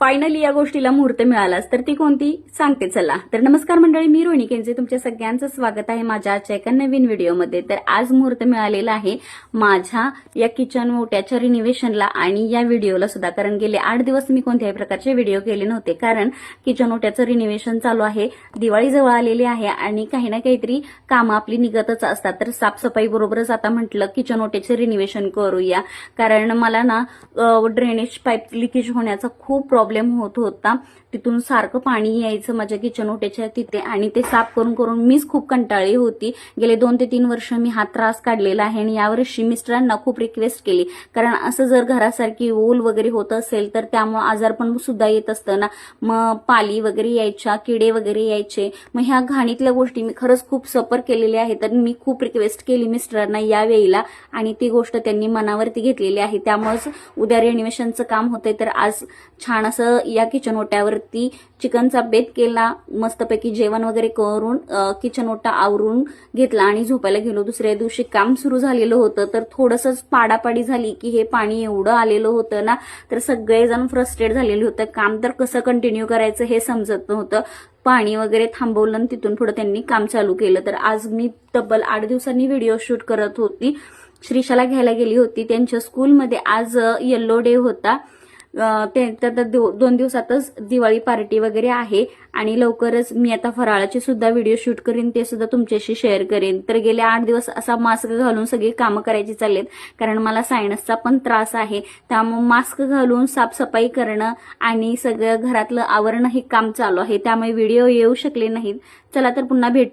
Finally या गोष्टीला मुहूर्त मिळालाच. तर ती कोणती? सांगते चला. तर नमस्कार मंडळी मी रोहिणी केंजे. तुमच्या सगळ्यांचं स्वागत आहे माझ्या आजच्या एका नवीन व्हिडिओमध्ये. तर आज मुहूर्त मिळालेला आहे माझ्या या किचन ओट्याच्या रिनिव्हेशनला आणि या व्हिडिओला सुद्धा. कारण गेले आठ दिवस मी कोणत्याही प्रकारचे व्हिडिओ केले नव्हते. कारण किचन ओट्याचं रिनिव्हेशन चालू आहे दिवाळी जवळ आलेली आहे आणि काही ना काहीतरी कामं आपली निघतच असतात. तर साफसफाई बरोबरच आता म्हटलं किचन ओट्याचे रिनिव्हेशन करूया. कारण मला ना ड्रेनेज पाईप लिकेज होण्याचा खूप प्रॉब्लेम प्रॉब्लेम होत होता. तिथून सारखं पाणी यायचं माझ्या किचन ओट्याच्या तिथे आणि ते साफ करून करून मीच खूप कंटाळी होती. गेले दोन ते तीन वर्ष मी हा त्रास काढलेला आहे आणि यावर्षी मिस्टरांना खूप रिक्वेस्ट केली. कारण असं जर घरासारखी ओल वगैरे होत असेल तर त्यामुळे आजारपण सुद्धा येत असतं ना मग पाली वगैरे यायच्या किडे वगैरे यायचे. मग ह्या घाणीतल्या गोष्टी मी खरंच खूप सफर केलेल्या आहेत तर मी खूप रिक्वेस्ट केली मिस्टरांना या वेळेला. आणि ती गोष्ट त्यांनी मनावरती घेतलेली आहे. त्यामुळेच उद्या रेनिवेशनचं काम होतंय. तर आज छान असं या किचन ओट्यावरती चिकनचा बेत केला मस्तपैकी जेवण वगैरे करून किचन ओटा आवरून घेतला आणि झोपायला गेलो. दुसऱ्या दिवशी काम सुरू झालेलं होतं तर थोडंसंच पाडापाडी झाली की हे पाणी एवढं आलेलं होतं ना तर सगळेजण फ्रस्ट्रेट झालेले होतं. काम तर कसं कंटिन्यू करायचं हे समजत नव्हतं. पाणी वगैरे थांबवलं आणि तिथून पुढे त्यांनी काम चालू केलं. तर आज मी तब्बल आठ दिवसांनी व्हिडिओ शूट करत होती. श्रीशाला घ्यायला गेली होती. त्यांच्या स्कूलमध्ये आज येल्लो डे होता. ते तर दोन दिवसातच दिवाळी पार्टी वगैरे आहे आणि लवकरच मी आता फराळाचे सुद्धा व्हिडिओ शूट करीन ते सुद्धा तुमच्याशी शेअर करेन. तर गेले आठ दिवस असा मास्क घालून सगळी कामं करायची चाललेत कारण मला सायनसचा पण त्रास आहे. त्यामुळे मास्क घालून साफसफाई करणं आणि सगळं घरातलं आवरणं हे काम चालू आहे. त्यामुळे व्हिडिओ येऊ शकले नाहीत. चला तर पुन्हा भेटू.